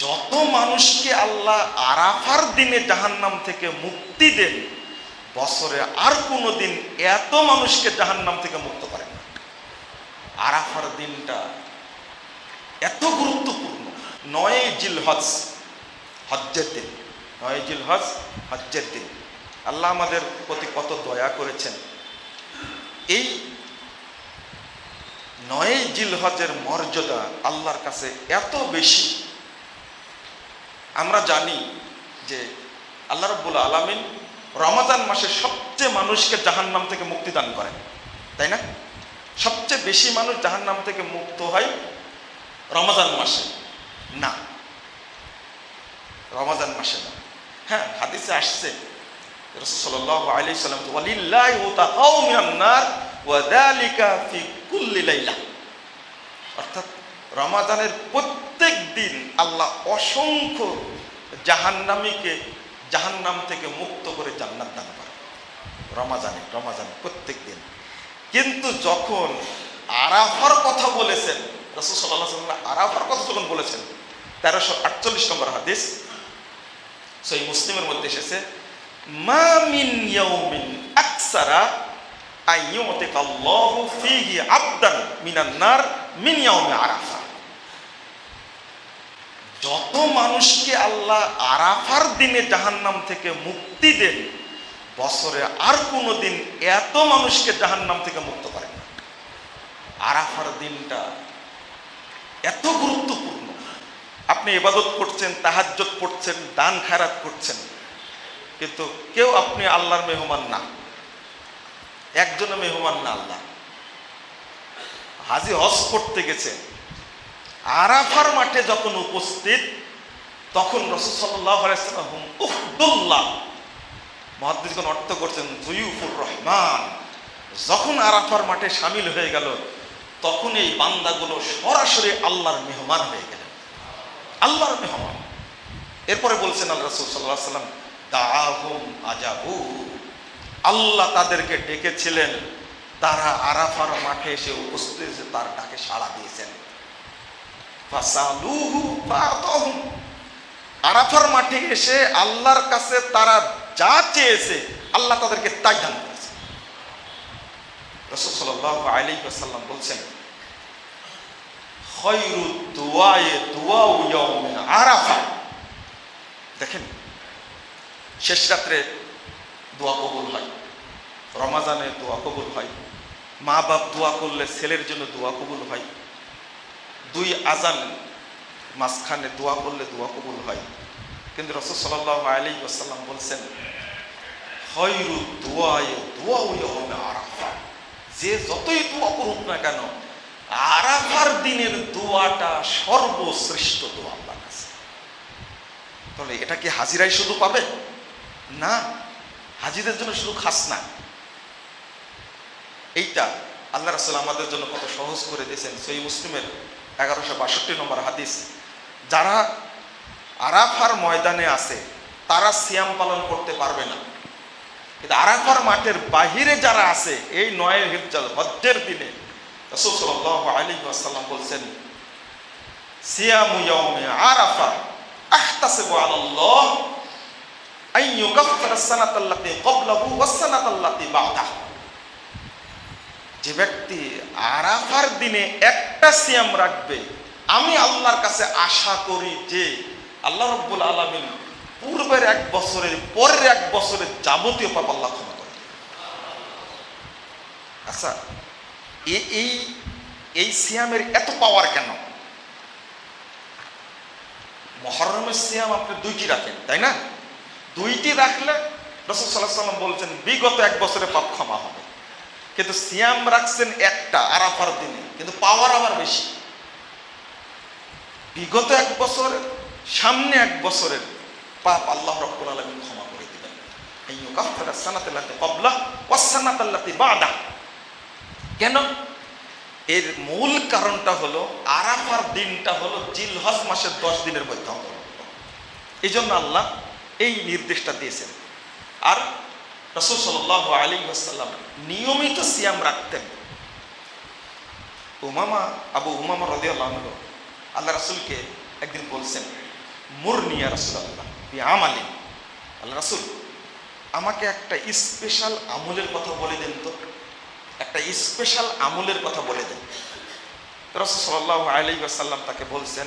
যত মানুষকে আল্লাহ আরাফার দিনে জাহান্নাম থেকে মুক্তি দেন, বছরে আর কোনো দিন এত মানুষকে জাহান্নাম থেকে মুক্ত করে না। আরাফার দিনটা এত গুরুত্বপূর্ণ। নয় জিল হজ হজ্জের দিন। নয় জিল হজ হজ্জের দিন। আল্লাহ আমাদের প্রতি কত দয়া করেছেন। এই নয় জিল হজের মর্যাদা আল্লাহর কাছে এত বেশি। আমরা জানি যে আল্লাহ রব্বুল আলমিন রমাদান মাসে সবচেয়ে মানুষকে জাহান্নাম থেকে মুক্তি দান করেন, তাই না? সবচেয়ে বেশি মানুষ জাহান্নাম থেকে মুক্ত হয় রমাদান মাসে। না। রমাদান মাসে না। হ্যাঁ হাদিসে আসছে রসুল্লাহ আলি সাল্লাম ওয়ালিল্লাহি উতাকাউ মিনান নার ওয়া ফি কুল্লি অর্থাৎ রমাদানের প্রত্যেক দিন আল্লাহ অসংখ্য জাহান্নামীকে জাহান্নাম থেকে মুক্ত করে জান্নাত দান করে রমাজানে রমাজানে প্রত্যেক দিন। কিন্তু যখন আরাফার কথা বলেছেন, রসুল সাল্লাহ আরাফার কথা যখন বলেছেন, তেরোশো আটচল্লিশ নম্বর হাদিস সেই মুসলিমের মধ্যে এসেছে, মা মিন ইয়াউমিন আকসারা আইয়ুতিক আল্লাহু ফীহি আবদান মিনান নার মিন ইয়াউমি আরাফা। যত মানুষকে আল্লাহ আরাফার দিনে জাহান্নাম থেকে মুক্তি দেন, বছরে আর কোনো দিন এত মানুষকে জাহান্নাম থেকে মুক্ত করেন না। আরাফার দিনটা এত গুরুত্বপূর্ণ। আপনি ইবাদত করছেন তাহাজ্জত পড়ছেন, দান খারাত করছেন, কিন্তু কেউ আপনি আল্লাহর মেহমান না। একজনের মেহমান না আল্লাহ। হাজি হজ করতে গেছে আরাফার মাঠে যখন উপস্থিত, তখন রসুল সাল্লাহ মহাদিসগণ অর্থ করছেন, জুয়ুফুর রহমান। যখন আরাফার মাঠে সামিল হয়ে গেল, তখন এই বান্দাগুলো সরাসরি আল্লাহর মেহমান হয়ে গেলেন। আল্লাহর মেহমান। এরপরে বলছেন আল্লাহ রসুল সাল্লাহ সাল্লাম দাহুম আজাবু। আল্লাহ তাদেরকে ডেকেছিলেন, তারা আরাফার মাঠে এসে উপস্থিত তার ডাকে সাড়া দিয়েছেন। আরাফার মাঠে এসে আল্লাহর কাছে তারা যা চেয়েছে, আল্লাহ তাদেরকে তাই দান করেছে। ওয়াসাল্লাম বলছেন আরাফা। দেখেন, শেষ রাত্রে দোয়া কবুল হয়, রমাজানে দোয়া কবুল হয় মা বাপ দোয়া করলে ছেলের জন্য দোয়া কবুল হয় দুই আজান মাঝখানে দোয়া করলে দোয়া কবুল হয়। কিন্তু রসদ সাল্লাহ আলী আসাল্লাম বলছেন হয়রু দোয়ায় দোয়া উই হবে আরাফা। যে যতই দোয়া করুক না কেন, আরাফার দিনের দোয়াটা সর্বশ্রেষ্ঠ দোয়া আল্লাহ কাছে। তাহলে এটা কি হাজিরাই শুধু পাবে? না, হাজিদের জন্য শুধু খাস না। এইটা আল্লাহ রাসুল আমাদের জন্য কত সহজ করে দিয়েছেন। সেই মুসলিমের এগারোশো বাষট্টি নম্বর হাদিস, যারা আরাফার ময়দানে আছে, তারা সিয়াম পালন করতে পারবে না। কিন্তু আরাফার মাঠের বাহিরে যারা আছে, এই নয় হিজ্জাল হজ্জের দিনে ওয়াসাল্লাম বলছেন, সিয়ামু ইয়াউমি আরাফা আহতাসিবু আলাল্লাহ আন সানাতাল্লাতী ক্বাবলাহু ওয়াস সানাতাল্লাতী বা'দাহু। যে ব্যক্তি আরাফার দিনে একটা সিয়াম রাখবে, আমি আল্লাহর কাছে আশা করি যে আল্লাহ রব্বুল আলমিন পূর্বের এক বছরের পরের এক বছরের যাবতীয় পাপ আল্লাহ ক্ষমা করে আচ্ছা এই এই সিয়ামের এত পাওয়ার কেন? মহরমের সিয়াম আপনি দুইটি রাখেন, তাই না? দুইটি রাখলে রসদ সাল্লাহ সাল্লাম বলছেন, বিগত এক বছরে পাপ ক্ষমা হবে। কিন্তু সিয়াম রাখছেন একটা আরাফার দিনে, কিন্তু পাওয়ার আবার বেশি। বিগত এক বছরের, সামনে এক বছরের পাপ আল্লাহ রব্বুল আলমিন ক্ষমা করে দিবেন। কেন? এর মূল কারণটা হলো আরাফার দিনটা হলো জিলহজ মাসের দশ দিনের মধ্যে এই জন্য আল্লাহ এই নির্দেশটা দিয়েছেন। আর রসুল সাল্লাহ আলী আসাল্লাম নিয়মিত সিয়াম রাখতেন। উমামা, আবু উমামা রদি আল্লাহ আল্লাহ রসুলকে একদিন বলছেন মুরনিয়া রাসুল্লাহ আমালি আল্লাহ রাসুল, আমাকে একটা স্পেশাল আমলের কথা বলে দেন তো। একটা স্পেশাল আমলের কথা বলে দেন। রসুল সাল্লাহ আলাই আসাল্লাম তাকে বলছেন,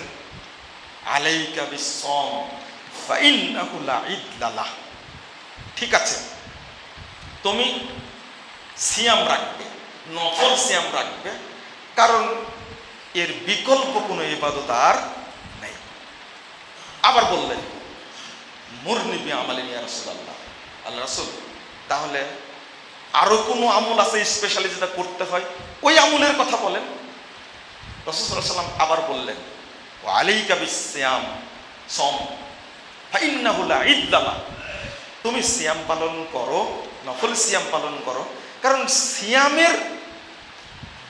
আলাইকা বিসম ফাইন্নাহু লা ইদলালাহ ঠিক আছে তুমি সিয়াম রাখবে, নফল সিয়াম রাখবে, কারণ এর বিকল্প কোনো ইবাদত আর নেই। আবার বললেন মুরনিবি আমালিন ইয়া রাসূলুল্লাহ। আল্লাহ রাসূল, তাহলে আরও কোনো আমল আছে স্পেশালি যেটা করতে হয়? ওই আমলের কথা বলেন। রসুল সাল্লাম আবার বললেন ও আলাইকা বিসিয়াম সম, ফাইন্নাহু লা ইদলালা তুমি শ্যাম পালন করো নফল সিয়াম পালন করো। কারণ সিয়ামের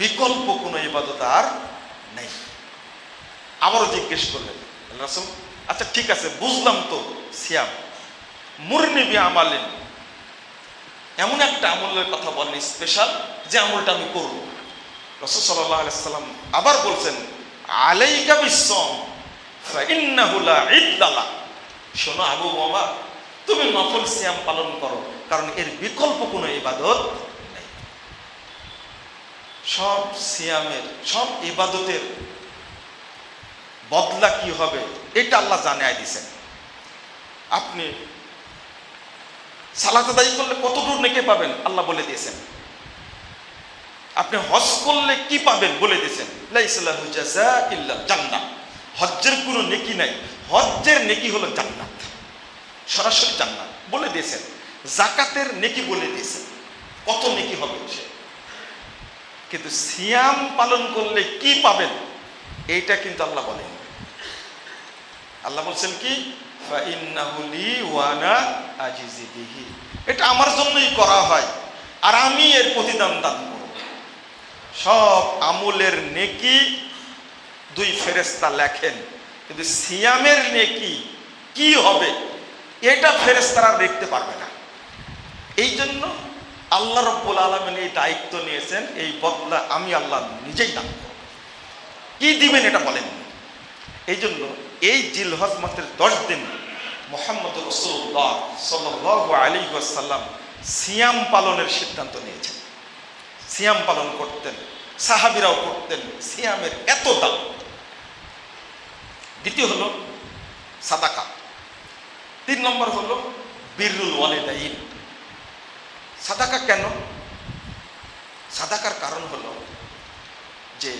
বিকল্প কোনো ইবাদত আর নেই। আবারও জিজ্ঞেস করলেন রাসূল আচ্ছা ঠিক আছে, বুঝলাম তো সিয়াম। মুরনিবি আমালিন এমন একটা আমলের কথা বলেন স্পেশাল যে আমলটা আমি করব। রসুল সাল্লাহ আলাইসাল্লাম আবার বলছেন, আলাইকা বিশ্বম শোনো আবু বাবা তুমি নফল সিয়াম পালন করো, কারণ এর বিকল্প কোনো ইবাদত নেই। সব সিয়ামের, সব ইবাদতের বদলা কি হবে, এটা আল্লাহ জানাই দিছেন। আপনি সালাত আদায় করলে কত দূর নেকে পাবেন, আল্লাহ বলে দিয়েছেন। আপনি হজ করলে কি পাবেন বলে দিয়েছেন। জান্নাত হজ্জের কোনো নেকি নাই। হজ্জের নেকি হলো জান্নাত। সরাসরি জান্নাত। বলে দিয়েছেন। জাকাতের নেকি বলে দিয়েছেন। কত নেকি হবে সে? কিন্তু সিয়াম পালন করলে কি পাবেন? এইটা কিন্তু আল্লাহ বলেন। আল্লাহ বলছেন কি? এটা আমার জন্যই করা হয়। আর আমি এর প্রতিদান দান করব। সব আমলের নেকি দুই ফেরেস্তা লেখেন। কিন্তু সিয়ামের নেকি কি হবে? এটা ফেরেস্তারা দেখতে পারবে না। এই জন্য আল্লাহ রব্বুল আলমেন এই দায়িত্ব নিয়েছেন, এই বদলা আমি আল্লাহ নিজেই করব। কি দিবেন এটা বলেন। এই জন্য এই জিলহজ মাসের দশ দিন মোহাম্মদ রসুল্লাহ সাল্লাহ আলী সাল্লাম সিয়াম পালনের সিদ্ধান্ত নিয়েছেন। সিয়াম পালন করতেন, সাহাবিরাও করতেন, সিয়ামের এত দাম। দ্বিতীয় হলো সাদাকা। তিন নম্বর হলো বীরুল ওয়ালিদাইন। সাদাকা কেন? সাদাকার কারণ হলো যে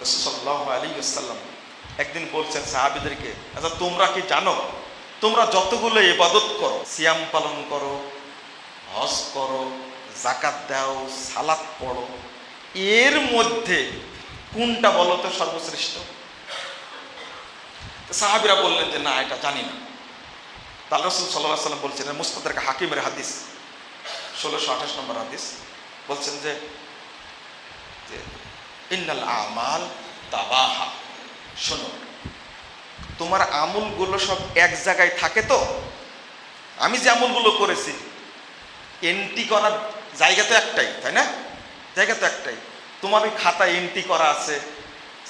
রসুল্লাহ আলী আসাল্লাম একদিন বলছেন সাহাবিদেরকে আচ্ছা তোমরা কি জানো? তোমরা যতগুলো ইবাদত করো, সিয়াম পালন করো, হজ করো জাকাত দাও, সালাত পড়ো, এর মধ্যে কোনটা বলো তো সর্বশ্রেষ্ঠ? সাহাবিরা বললেন যে, না, এটা জানি না। তাহলে রসুল সাল্লাহ সাল্লাম বলছেন মুস্তাদারকে হাকিমের হাদিস, ষোলোশো আঠাশ নম্বর হাদিস, বলছেন যে ইন্নাল আমাল তাবাহা। শোনো, তোমার আমুলগুলো সব এক জায়গায় থাকে তো? আমি যে আমুলগুলো করেছি এন্ট্রি করার জায়গা তো একটাই, তাই না? জায়গা তো একটাই। তোমার ওই খাতায় এন্ট্রি করা আছে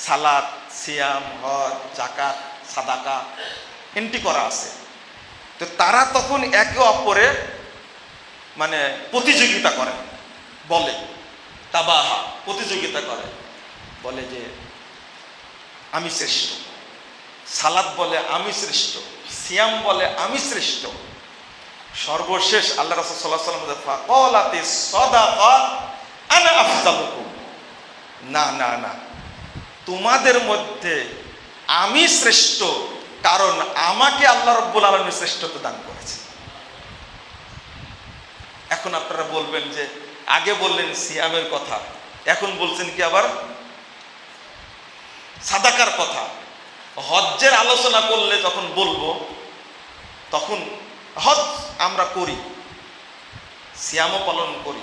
সালাদ সিয়াম, হজ জাকাত সাদাকা এন্ট্রি করা আছে। তো তারা তখন একে অপরে মানে প্রতিযোগিতা করে, বলে, তাবাহা, প্রতিযোগিতা করে, বলে যে, আমি শ্রেষ্ঠ। সালাদ বলে, আমি শ্রেষ্ঠ। সিয়াম বলে, আমি শ্রেষ্ঠ। সর্বশেষ আল্লাহ রাসূল আনা না না না। তোমাদের মধ্যে আমি শ্রেষ্ঠ কারণ আমাকে আল্লাহ রব্বুল আলমী শ্রেষ্ঠত্ব দান করেছে। এখন আপনারা বলবেন যে, আগে বললেন সিয়ামের কথা, এখন বলছেন কি আবার? সাদাকার কথা। হজ্জের আলোচনা করলে যখন বলব, তখন হজ আমরা করি, সিয়ামও পালন করি।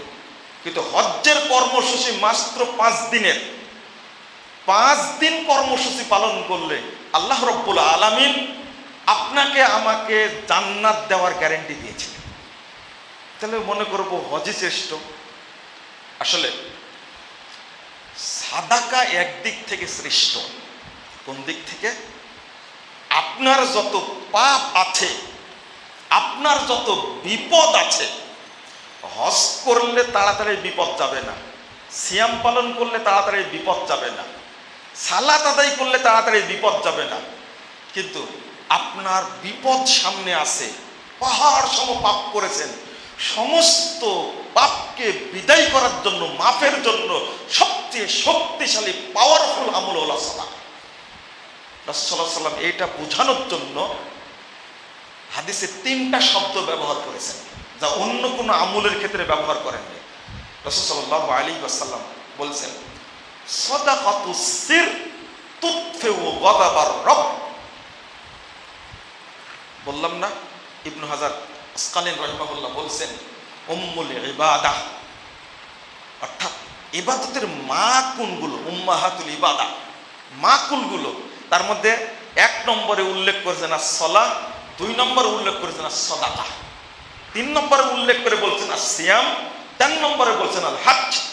কিন্তু হজ্জের কর্মসূচি মাত্র পাঁচ দিনের। পাঁচ দিন কর্মসূচি পালন করলে আল্লাহ রব্বুল আলামিন আপনাকে, আমাকে জান্নাত দেওয়ার গ্যারেন্টি দিয়েছিলেন। তাহলে মনে করব হজই শ্রেষ্ঠ। আসলে সাদাকা একদিক থেকে শ্রেষ্ঠ, কোন দিক থেকে? আপনার যত পাপ আছে, আপনার যত বিপদ আছে, হজ করলে তাড়াতাড়ি বিপদ যাবে না, সিয়াম পালন করলে তাড়াতাড়ি বিপদ যাবে না। সালাত আদায় করলে তাড়াতাড়ি বিপদ যাবে না। কিন্তু আপনার বিপদ সামনে আছে, পাহাড় সম পাপ করেছেন, সমস্ত পাপকে বিদায় করার জন্য, মাফের জন্য সবচেয়ে শক্তিশালী পাওয়ারফুল আমল হল সালাত। রাসূলুল্লাহ সাল্লাম এইটা বোঝানোর জন্য হাদিসে তিনটা শব্দ ব্যবহার করেছেন, যা অন্য কোনো আমলের ক্ষেত্রে ব্যবহার করেননি। রসুল সাল্লাহ আলী ওয়াসাল্লাম বলছেন সদাকাতু সির তুতফেউ গদাবার রব বললাম না? ইবনু হাজার আসকালীন রহিমাহুল্লাহ বলছেন, উম্মুল ইবাদা। অর্থাৎ ইবাদতের মা কোনগুলো? উম্মাহাতুল ইবাদা। মা কোনগুলো? তার মধ্যে এক নম্বরে উল্লেখ করেছেন আর সলা দুই নম্বরে উল্লেখ করেছেন আর সদাকা তিন নম্বরে উল্লেখ করে বলছেন আর সিয়াম চার নম্বরে বলছেন আল হাজ